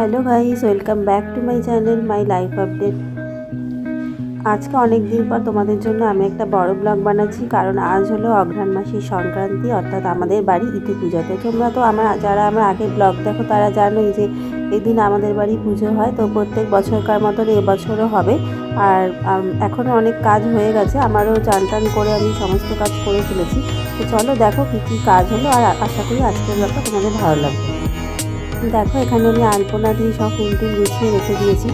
Hello guys welcome back to my channel my life update আজকে অনেক দিন পর তোমাদের জন্য আমি একটা বড় ব্লগ বানাচ্ছি, কারণ আজ হলো অঘ্রাণ মাসের সংক্রান্তি, অর্থাৎ আমাদের বাড়ি ইতি পুজো। তো তোমরা তো আমার, যারা আমার আগের ব্লগ দেখো, তারা জানোই যে এদিন আমাদের বাড়ি পুজো হয়, তো প্রত্যেক বছরকার মতন এবছরও হবে। আর এখনও অনেক কাজ হয়ে গেছে, আমারও চান টান করে আমি সমস্ত কাজ করে ফেলেছি। তো চলো দেখো কী কী কাজ হলো, আর আশা করি আজকের ব্লগটা তোমাদের ভালো লাগবে। দেখো, এখানে আমি আলপনা দিয়ে সব ফুল গুছিয়ে রেখে দিয়েছি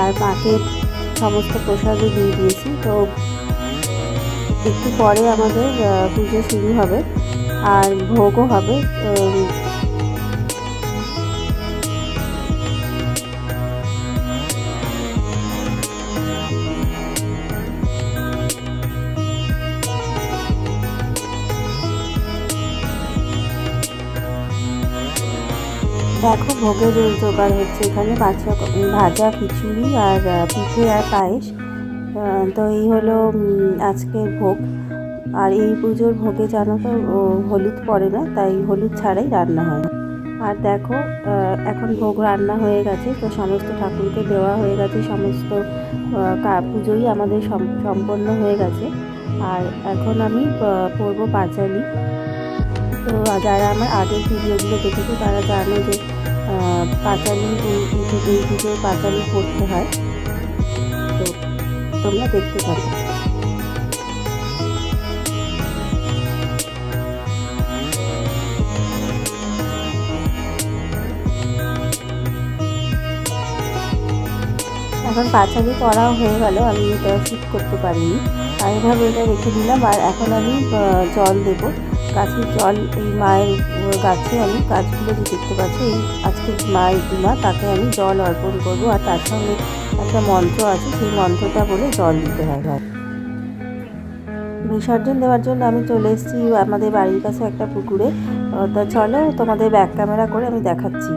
আর মাকে সমস্ত প্রসাদও দিয়ে দিয়েছি। তো একটু পরে আমাদের পুজো শুরু হবে আর ভোগও হবে দেখো ভোগের জোগাড় হচ্ছে এখানে বাচ্চা ভাজা খিচুড়ি আর পিঠে আর পায়েস। তো এই হলো আজকের ভোগ। আর এই পুজোর ভোগে জানো তো হলুদ পড়ে না, তাই হলুদ ছাড়াই রান্না হয়। আর দেখো এখন ভোগ রান্না হয়ে গেছে, তো সমস্ত ঠাকুরকে দেওয়া হয়ে গেছে, সমস্ত পুজোই আমাদের সম্পন্ন হয়ে গেছে। আর এখন আমি পরবো পাঁচালি। তো যারা আমার আগের ভিডিওগুলো দেখেছ, তারা জানে যে পাঁচালি পুজো- এই পুজোয় পাঁচালি করতে হয়। তো তোমরা দেখতে থাকো এখন পাঁচালি করাও হয়ে গেল, আমি এটা শ্যুট করতে পারিনি। আর এভাবে এটা রেখে দিলাম, আর এখন আমি জল দেবো। গাছের জল, এই মায়ের গাছে আমি গাছগুলো যে দেখতে পাচ্ছি, এই আজকে মায়ের দিমা, তাকে আমি জল অর্পণ করব। আর তার সঙ্গে একটা মন্ত্র আছে, সেই মন্ত্রটা বলে জল দিতে হয় ঘরে বিসর্জন দেওয়ার জন্য আমি চলে এসেছি, আমাদের বাড়ির কাছে একটা পুকুরে। তা চলো তোমাদের ব্যাক ক্যামেরা করে আমি দেখাচ্ছি।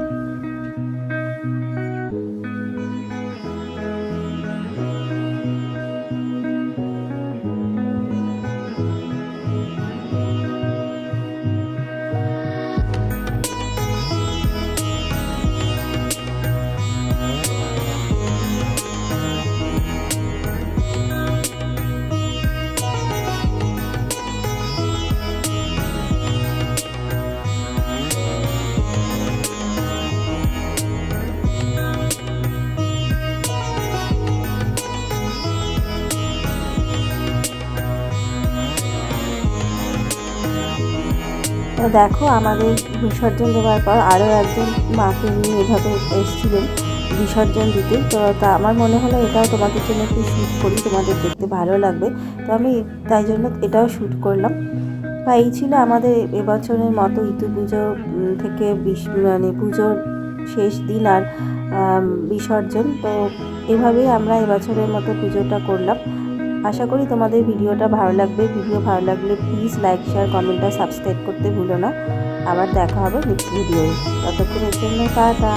তো দেখো, আমাদের বিসর্জন দেওয়ার পর আরও একজন মাকে নিয়ে এভাবে এসেছিলেন বিসর্জন দিতে। তো তা আমার মনে হলো এটাও তোমাদের জন্য একটু শ্যুট করি, তোমাদের দেখতে ভালো লাগবে। তো আমি তাই জন্য এটাও শ্যুট করলাম। বা এই ছিল আমাদের এবছরের মতো ইতু পুজো থেকে বিশ- মানে পুজোর শেষ দিন আর বিসর্জন। তো এভাবেই আমরা এবছরের মতো পুজোটা করলাম। আশা করি তোমাদের ভিডিওটা ভালো লাগবে। ভিডিও ভালো লাগলে প্লিজ লাইক শেয়ার কমেন্ট আর সাবস্ক্রাইব করতে ভুলো না। আবার দেখা হবে নেক্সট ভিডিও ততক্ষণের জন্য টাটা।